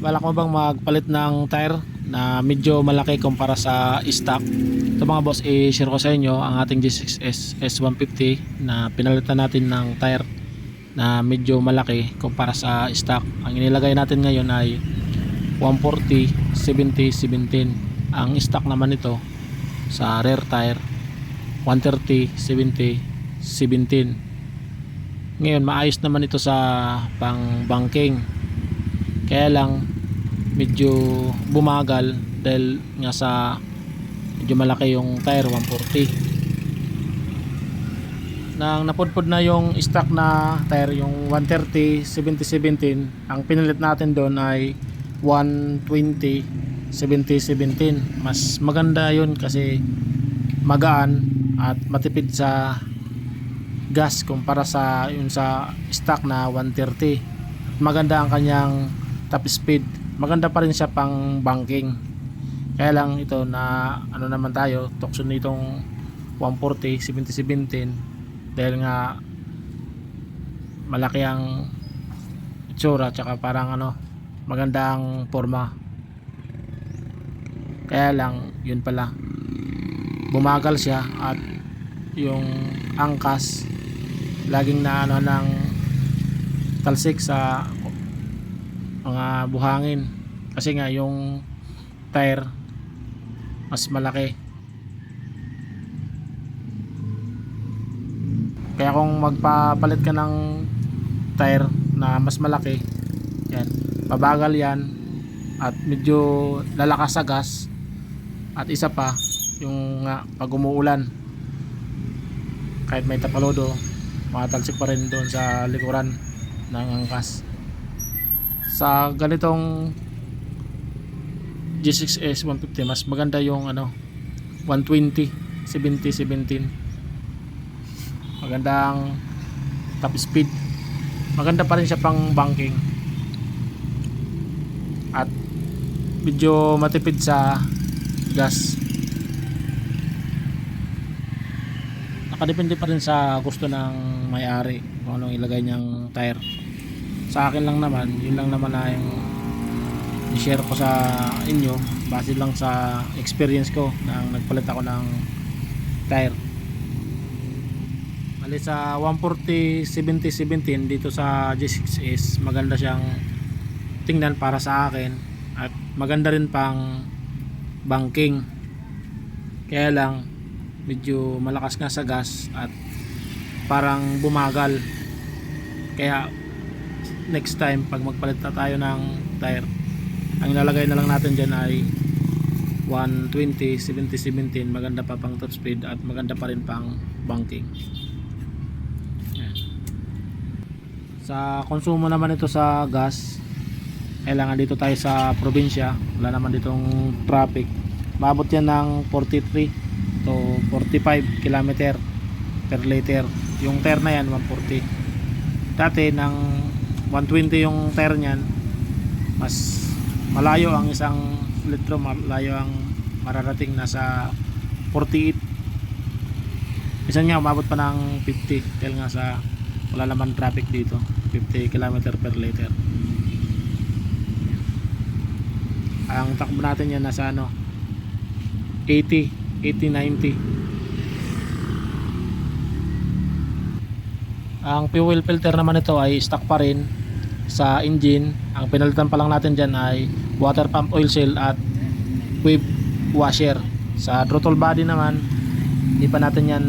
balak mo bang magpalit ng tire na medyo malaki kumpara sa stock? Ito mga boss, i-share ko sa inyo ang ating G6S S150 na pinalitan natin ng tire na medyo malaki kumpara sa stock. Ang inilagay natin ngayon ay 140 70 17. Ang stock naman ito sa rear tire 130 70 17. Ngayon maayos naman ito sa pang banking. Kaya lang medyo bumagal dahil nga sa medyo malaki yung tire 140 nang napudpod na yung stock na tire yung 130 70 17 ang pinilit natin doon ay 120 70 17 mas maganda yun kasi magaan at matipid sa gas kumpara sa yung sa stock na 130 maganda ang kanyang top speed. Maganda pa rin siya pang banking. Kaya lang ito na ano naman tayo tukso nitong 140 70 17 dahil nga malaki ang itsura tsaka parang ano maganda ang forma. Kaya lang yun pala. Bumagal siya at yung angkas laging na ano ng talsik sa mga buhangin. Kasi nga yung tire mas malaki. Kaya kung magpapalit ka ng tire na mas malaki yan mabagal yan at medyo lalakas sa gas at isa pa yung nga pag umuulan kahit may tapalodo matatalsik pa rin doon sa likuran ng angkas sa ganitong G6S 150 mas maganda yung ano 120 70 17 magandang top speed. Maganda pa rin siya pang banking. At medyo matipid sa gas. Nakadepende pa rin sa gusto ng may-ari kung anong ilagay niyang tire sa akin lang naman yun lang naman na yung i-share ko sa inyo base lang sa experience ko nang nagpalit ako ng tire. Bali sa 140 70 17 dito sa G6S maganda siyang tingnan para sa akin at maganda rin pang banking. Kaya lang medyo malakas nga sa gas at parang bumagal. Kaya next time pag magpalit na tayo ng tire ang ilalagay na lang natin dyan ay 120 70 17 maganda pa pang top speed at maganda pa rin pang banking. Yan. sa konsumo naman ito sa gas kailangan dito tayo sa probinsya. Wala naman ditong traffic. Maabot yan ng 43 to 45 km per liter. Yung tire na yan 140 dati ng 120 yung tire nyan mas malayo ang isang litro malayo ang mararating nasa 48 minsan nga umabot pa ng 50 dahil nga sa wala naman traffic dito. 50 km per liter. Ang takbo natin yan nasa ano 80 80 90 ang fuel filter naman ito ay stock pa rin sa engine ang pinalitan pa lang natin dyan ay water pump oil seal at wave washer. Sa throttle body naman hindi pa natin yan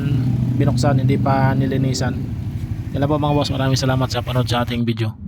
binuksan hindi pa nilinisan. Yan po mga boss. Maraming salamat sa panood sa ating video